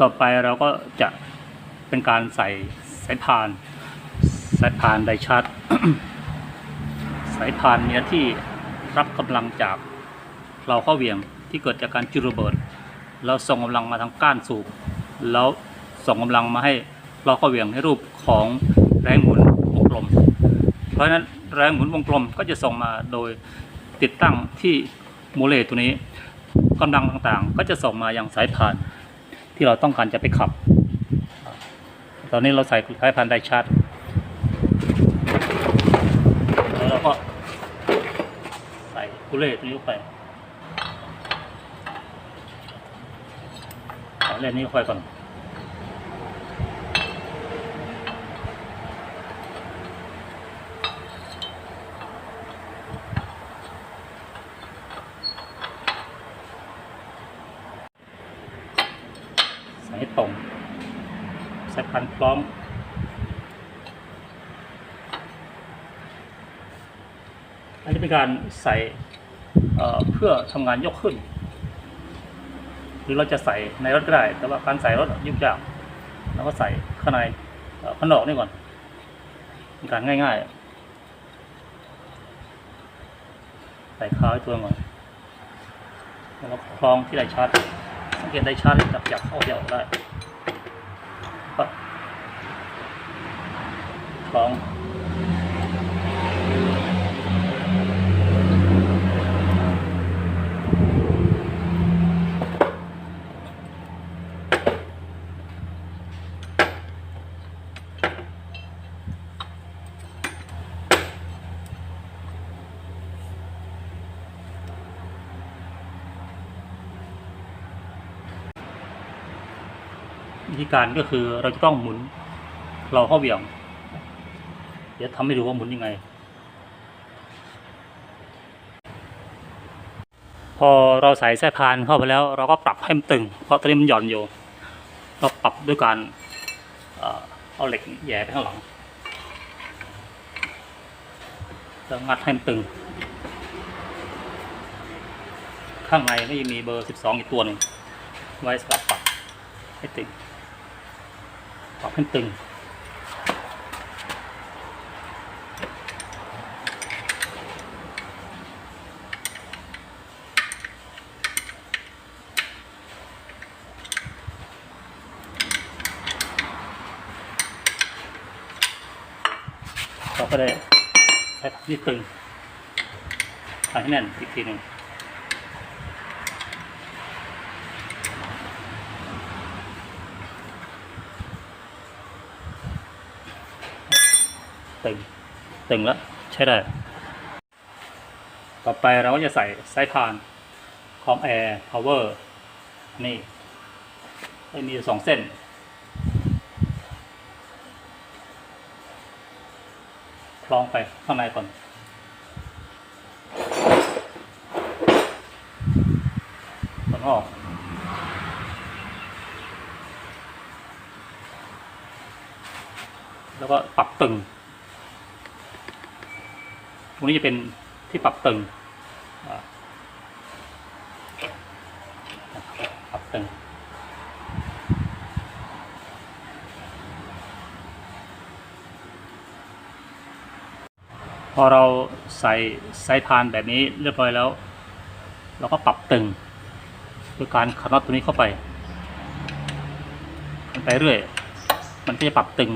ต่อไปเราก็จะเป็นการใส่สายพาน สายพานไดชาร์จสายพานเนี้ยที่รับกำลังจากเราเข้าเหวี่ยงที่เกิดจากการจุดระเบิดแล้วส่งกำลังมาทางก้านสูบแล้วส่งกำลังมาให้เราเข้าเหวี่ยงในรูปของแรงหมุนวงกลม เพราะฉะนั้นแรงหมุนวงกลมก็จะส่งมาโดยติดตั้งที่โมเลตัวนี้กำลังต่างๆ ก็จะส่งมาอยังสายพาน ที่เราต้องการจะไปขับ ตอนนี้เราใส่สายพันไดชาร์จแล้วเราก็ใส่กุเล่ตัวนี้ไปใส่เล่นนี้ค่อยก่อน ใส่ให้ตรง ใส่พันคล้องอันนี้เป็นการใส่เพื่อทำงานยกขึ้น หรือเราจะใส่ในรถก็ได้ แต่ว่าการใส่รถยุ่งยากเราก็ใส่ข้างในข้างนอกนี่ก่อนเป็นการง่ายๆ ใส่ขาไว้ตัวก่อนแล้วก็คล้องที่ไดชาร์จสังเกตได้ชาร์จจับจับเข้าเดียวได้ คล้องวิธีการก็คือเราจะต้องหมุนเราเข้าเหวี่ยง เดี๋ยวทำให้ดูว่าหมุนยังไง พอเราใส่สายพานเข้าไปแล้ว เราก็ปรับให้มันตึง เพราะตอนนี้มันหย่อนอยู่ เราปรับด้วยการเอาเหล็กแย่ไปข้างหลังแล้วงัดให้มันตึง ข้างในก็ยังมีเบอร์สิบสองอีกตัวหนึ่งไว้สำหรับปรับให้ตึง ปรับให้ตึง เราก็ได้ใช้ที่ตึงใส่ให้แน่นอีกทีหนึ่งตึงตึงแล้วใช้ได้ ต่อไปเราก็จะใส่สายพานคอมแอร์พาวเวอร์นี่มีสองเส้น คล้องไปข้างในก่อนตอนออกแล้วก็ปรับตึง ตรงนี้จะเป็นที่ปรับตึงอ่าปรับตึง พอเราใส่สายพานแบบนี้เรียบร้อยแล้ว เราก็ปรับตึงโดยการขันน็อตตัวนี้เข้าไปขันไปเรื่อย มันก็จะปรับตึง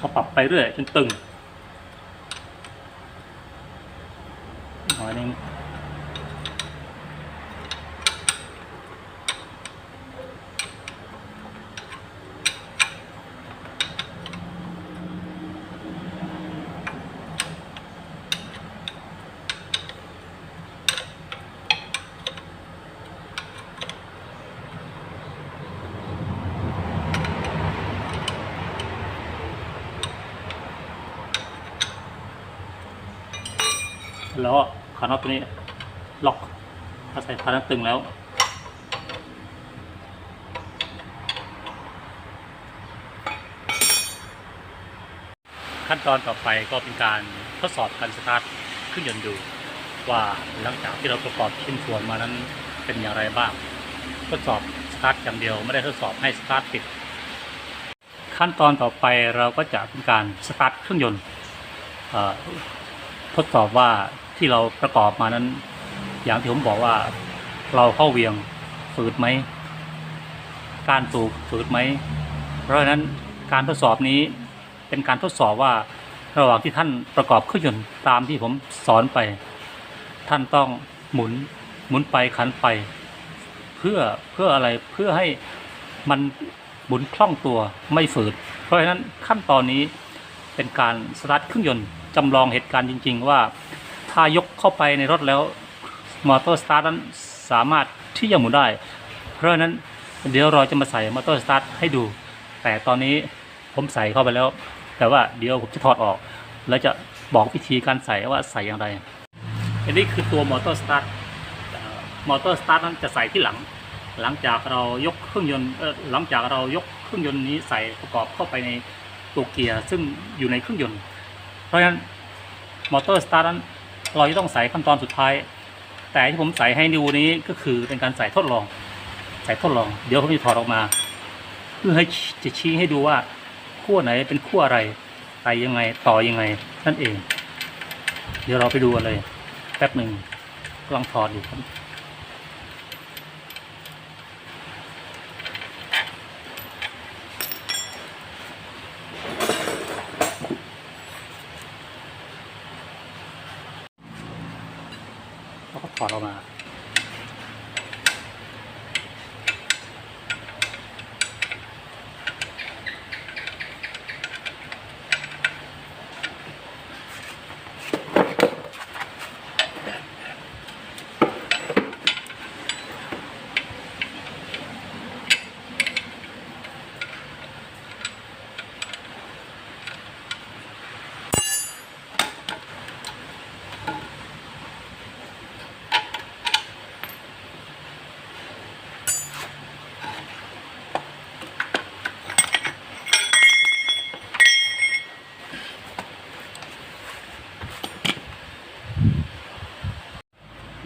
ก็ปรับไปเรื่อยจนตึง แล้วก็ขาน็อตตัวนี้ล็อกถ้าใส่พานันตึงแล้ว ขั้นตอนต่อไปก็เป็นการทดสอบการสตาร์ทเครื่องยนต์ดูว่าหลังจากที่เราประกอบชิ้นส่วนมานั้นเป็นอย่างไรบ้าง ทดสอบสตาร์ทอย่างเดียวไม่ได้ทดสอบให้สตาร์ทติด ขั้นตอนต่อไปเราก็จะเป็นการสตาร์ทเครื่องยนต์ทดสอบว่า ที่เราประกอบมานั้น อย่างที่ผมบอกว่าเราเข้าเวียงฝืดไหม การสูบฝืดไหม เพราะฉะนั้นการทดสอบนี้เป็นการทดสอบว่าระหว่างที่ท่านประกอบเครื่องยนต์ตามที่ผมสอนไป ท่านต้องหมุนหมุนไปขันไป เพื่อเพื่ออะไรเพื่อให้มันหมุนคล่องตัวไม่ฝืด เพราะฉะนั้นขั้นตอนนี้เป็นการสตาร์ทเครื่องยนต์จำลองเหตุการณ์จริง ๆ ว่า ถ้ายกเข้าไปในรถแล้วมอเตอร์สตาร์ทนั้นสามารถที่จะหมุนได้ เพราะนั้นเดี๋ยวเราจะมาใส่มอเตอร์สตาร์ทให้ดู แต่ตอนนี้ผมใส่เข้าไปแล้ว แต่ว่าเดี๋ยวผมจะถอดออก แล้วจะบอกวิธีการใส่ว่าใส่อย่างไร อันนี้คือตัวมอเตอร์สตาร์ทมอเตอร์สตาร์ทนั้นจะใส่ที่หลัง หลังจากเรายกเครื่องยนต์หลังจากเรายกเครื่องยนต์นี้ใส่ประกอบเข้าไปในตัวเกียร์ซึ่งอยู่ในเครื่องยนต์ เพราะฉะนั้นมอเตอร์สตาร์ทนั้น เราจะต้องใส่ขั้นตอนสุดท้าย แต่ที่ผมใส่ให้ดูนี้ก็คือเป็นการใส่ทดลอง ใส่ทดลอง เดี๋ยวผมจะถอดออกมา เพื่อให้จะชี้ให้ดูว่าขั้วไหนเป็นขั้วอะไรใส่ยังไงต่อยังไงนั่นเอง เดี๋ยวเราไปดูกันเลยแป๊บหนึ่งกำลังถอดอยู่ครับ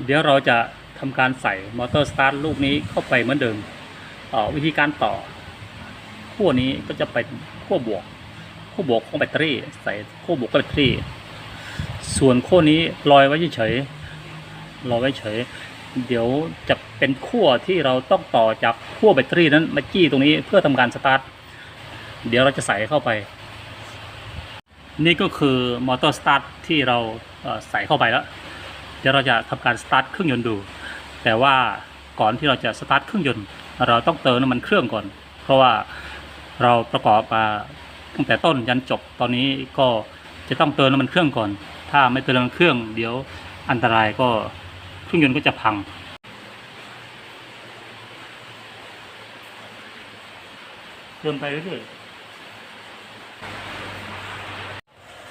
เดี๋ยวเราจะทำการใส่มอเตอร์สตาร์ทลูกนี้เข้าไปเหมือนเดิมวิธีการต่อขั้วนี้ก็จะเป็นขั้วบวกขั้วบวกของแบตเตอรี่ ใส่ขั้วบวกแบตเตอรี่ ส่วนขั้วนี้ลอยไว้เฉยๆลอยไว้เฉย เดี๋ยวจะเป็นขั้วที่เราต้องต่อจากขั้วแบตเตอรี่นั้นมาจี้ตรงนี้เพื่อทำการสตาร์ทเดี๋ยวเราจะใส่เข้าไป นี่ก็คือมอเตอร์สตาร์ทที่เราใส่เข้าไปแล้ว เดี๋ยวเราจะทำการสตาร์ทเครื่องยนต์ดู แต่ว่าก่อนที่เราจะสตาร์ทเครื่องยนต์ เราต้องเติมน้ำมันเครื่องก่อน เพราะว่าเราประกอบมาตั้งแต่ต้นยันจบตอนนี้ก็จะต้องเติมน้ำมันเครื่องก่อน ถ้าไม่เติมน้ำมันเครื่อง เดี๋ยวอันตรายก็เครื่องยนต์ก็จะพังเติมไปเรื่อยๆ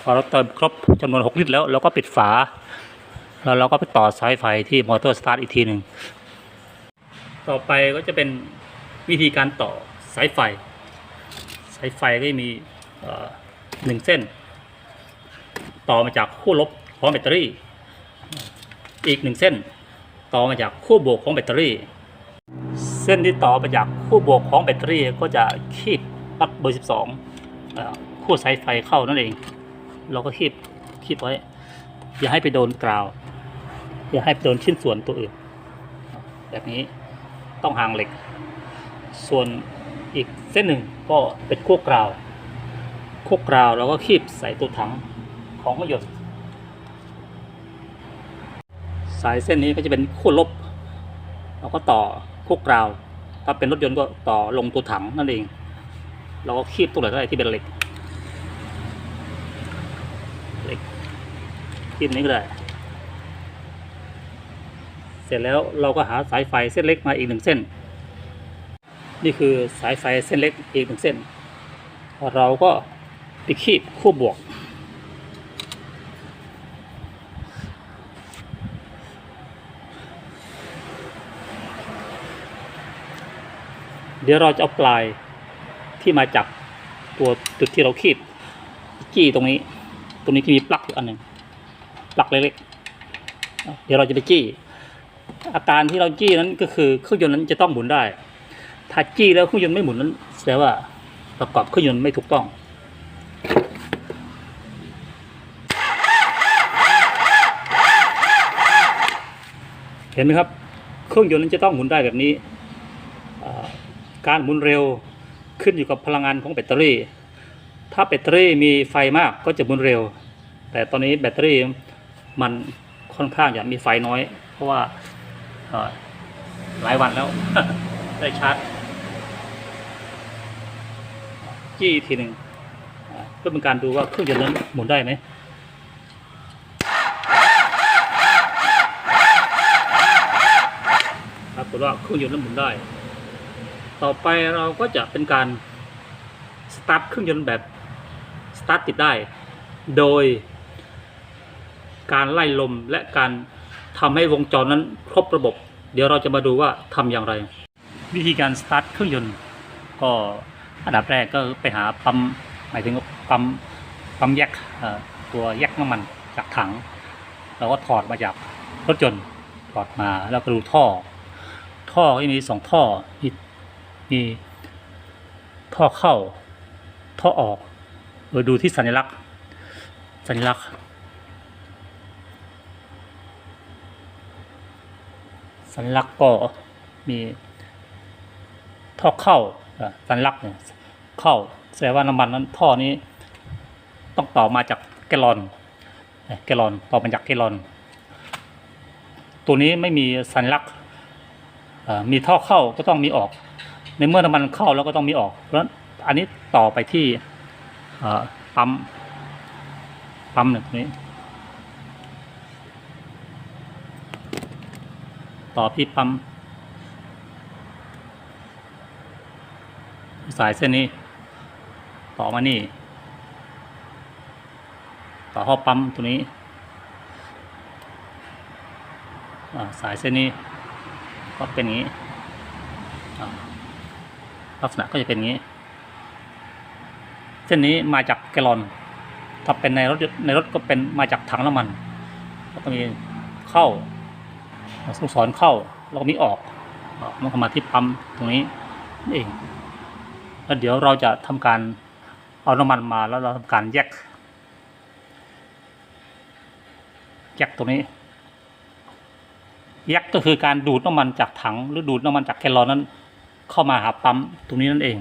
พอเราเติมครบจำนวน 6 ลิตรแล้วเราก็ปิดฝา แล้วเราก็ไปต่อสายไฟที่มอเตอร์สตาร์ทอีกทีหนึ่งต่อไปก็จะเป็นวิธีการต่อสายไฟ สายไฟก็มีหนึ่งเส้น ต่อมาจากขั้วลบของแบตเตอรี่ อีกหนึ่งเส้น ต่อมาจากขั้วบวกของแบตเตอรี่ เส้นที่ต่อมาจากขั้วบวกของแบตเตอรี่ก็จะคีบปลั๊กเบอร์ 12เอ่อขั้วสายไฟเข้านั่นเอง เราก็คีบคีบไว้ อย่าให้ไปโดนกราว อย่าให้ไปโดนชิ้นส่วนตัวอื่น แบบนี้ต้องห่างเหล็ก ส่วนอีกเส้นหนึ่งก็เป็นขั้วกราวขั้วกราวเราก็คีบใส่ตัวถังของรถยนต์สายเส้นนี้ก็จะเป็นขั้วลบเราก็ต่อขั้วกราว ถ้าเป็นรถยนต์ก็ต่อลงตัวถังนั่นเอง เราก็คีบตัวไหนก็ได้ที่เป็นเหล็กเหล็กคีบนี้ก็ได้ เสร็จแล้วเราก็หาสายไฟเส้นเล็กมาอีกหนึ่งเส้น นี่คือสายไฟเส้นเล็กอีกหนึ่งเส้น เราก็ไปคีบคู่บวก เดี๋ยวเราจะเอาปลายที่มาจากตัวจุดที่เราคีบจจี้ตรงนี้ ตรงนี้ที่มีปลั๊กอยู่อันหนึ่งปลั๊กเล็กๆเดี๋ยวเราจะไปจี้ อาการที่เราจี้นั้นก็คือเครื่องยนต์นั้นจะต้องหมุนได้ ถ้าจี้แล้วเครื่องยนต์ไม่หมุนนั้นแสดงว่าประกอบเครื่องยนต์ไม่ถูกต้องเห็นไหมครับเครื่องยนต์นั้นจะต้องหมุนได้แบบนี้ การหมุนเร็วขึ้นอยู่กับพลังงานของแบตเตอรี่ ถ้าแบตเตอรี่มีไฟมากก็จะหมุนเร็ว แต่ตอนนี้แบตเตอรี่มันค่อนข้างจะมีไฟน้อย เพราะว่า เอ่อหลายวันแล้ว ได้ชาร์จจี้อีกทีหนึ่งเพื่อเป็นการดูว่าเครื่องยนต์นั้นหมุนได้ไหมปรากฏว่าเครื่องยนต์นั้นหมุนได้ ต่อไปเราก็จะเป็นการสตาร์ทเครื่องยนต์แบบสตาร์ทติดได้ โดยการไล่ลมและการ ทำให้วงจรนั้นครบระบบ เดี๋ยวเราจะมาดูว่าทำอย่างไร วิธีการสตาร์ทเครื่องยนต์ ก็อันดับแรกก็ไปหาปั๊มหมายถึงปั๊มปั๊มแยกตัวแยกน้ำมันจากถังเราก็ถอดมาจากรถยนต์ถอดมาแล้วก็ดูท่อ ท่อก็มีสองท่อมีมีท่อเข้าท่อออกโดยดูที่สัญลักษณ์สัญลักษณ์ สัญลักษณ์ก็มีท่อเข้าสัญลักษณ์เนี่ยเข้าแสดงว่าน้ำมันนั้นท่อนี้ต้องต่อมาจากแกลลอนเอ่อแกลลอนต่อมาจากแกลลอน ตัวนี้ไม่มีสัญลักษณ์มีท่อเข้าก็ต้องมีออก ในเมื่อน้ำมันเข้าแล้วก็ต้องมีออก เพราะอันนี้ต่อไปที่ปั๊มปั๊มหนึ่งนี้ ต่อที่ปั๊มสายเส้นนี้ ต่อมานี่ ต่อเข้าปั๊มตัวนี้สายเส้นนี้ก็เป็นอย่างนี้ลักษณะก็จะเป็นอย่างนี้ เส้นนี้มาจากแกลอน ถ้าเป็นในรถในรถก็เป็นมาจากถังน้ำมัน ก็มีเข้า ลูกศรเข้าแล้วก็มีออกมันก็มาที่ปั๊มตรงนี้นี่เองแล้วเดี๋ยวเราจะทำการเอาน้ำมันมาแล้วเราทำการแยกแยกตรงนี้แยกก็คือการดูดน้ำมันจากถัง หรือดูดน้ำมันจากแคลอนั้น เข้ามาหาปั๊มตรงนี้นั่นเอง